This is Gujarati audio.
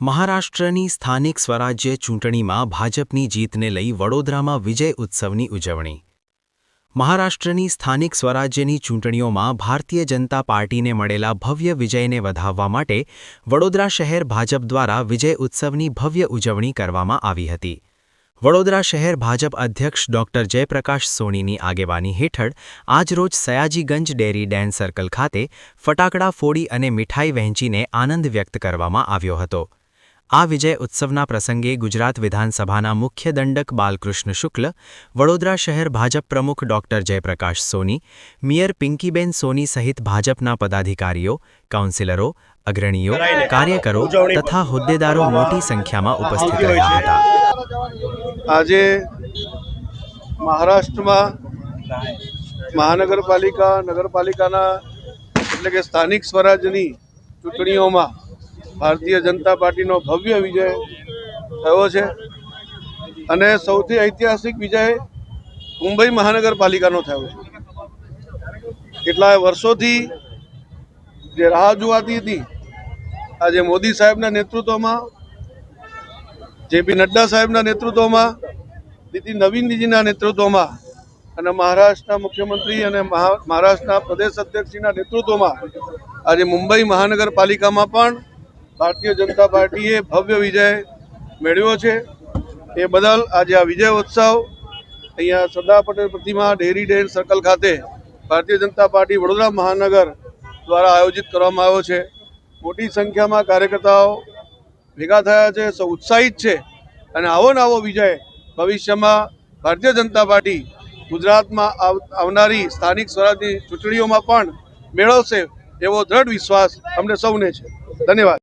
મહારાષ્ટ્રની સ્થાનિક સ્વરાજ્ય ચૂંટણીમાં ભાજપની જીતને લઈ વડોદરામાં વિજય ઉત્સવની ઉજવણી. મહારાષ્ટ્રની સ્થાનિક સ્વરાજ્યની ચૂંટણીઓમાં ભારતીય જનતા પાર્ટીને મળેલા ભવ્ય વિજયને વધાવવા માટે વડોદરા શહેર ભાજપ દ્વારા વિજય ઉત્સવની ભવ્ય ઉજવણી કરવામાં આવી હતી. વડોદરા શહેર ભાજપ અધ્યક્ષ ડોક્ટર જયપ્રકાશ સોનીની આગેવાની હેઠળ આજરોજ સયાજીગંજ ડેરી ડેન સર્કલ ખાતે ફટાકડા ફોડી અને મીઠાઈ વહેંચીને આનંદ વ્યક્ત કરવામાં આવ્યો હતો. આ વિજય ઉત્સવના પ્રસંગે ગુજરાત વિધાનસભાના મુખ્ય દંડક બાલકૃષ્ણ શુક્લ વડોદરા શહેર ભાજપ પ્રમુખ ડોક્ટર જયપ્રકાશ સોની મેયર પિંકીબેન સોની સહિત ભાજપના પદાધિકારીઓ કાઉન્સિલરો અગ્રણીઓ કાર્યકરો તથા હોદ્દેદારો મોટી સંખ્યામાં ઉપસ્થિત રહ્યા હતા. આજે મહારાષ્ટ્રમાં મહાનગરપાલિકા નગરપાલિકાના એટલે કે સ્થાનિક સ્વરાજ્યની ચૂંટણીઓમાં ભારતીય જનતા પાર્ટીનો ભવ્ય વિજય થયો છે. અને સૌથી ઐતિહાસિક વિજય મુંબઈ મહાનગરપાલિકાનો થયો છે. કેટલાય વર્ષોથી જે રાહ જોવાતી હતી, આજે મોદી સાહેબના નેતૃત્વમાં, જેપી નડ્ડા સાહેબના નેતૃત્વમાં નીતિન નવીનજીના નેતૃત્વમાં અને મહારાષ્ટ્રના મુખ્યમંત્રી અને મહા- મહારાષ્ટ્રના પ્રદેશ અધ્યક્ષના નેતૃત્વમાં આજે મુંબઈ મહાનગરપાલિકામાં પણ ભારતીય જનતા પાર્ટીએ ભવ્ય વિજય મેળવ્યો છે. એ બદલ આજે આ વિજય ઉત્સવ અહીંયા સરદાર પટેલ પ્રતિમા ડેરી ડેન સર્કલ ખાતે ભારતીય જનતા પાર્ટી વડોદરા મહાનગર દ્વારા આયોજિત કરવામાં આવ્યો છે. મોટી સંખ્યામાં કાર્યકર્તાઓ ભેગા થયા છે, સૌ ઉત્સાહિત છે અને આવો ને આવો વિજય ભવિષ્યમાં ભારતીય જનતા પાર્ટી ગુજરાતમાં આવ- આવનારી સ્થાનિક સ્વરાજની ચૂંટણીઓમાં પણ મેળવશે એવો દ્રઢ વિશ્વાસ અમને સૌને છે. ધન્યવાદ.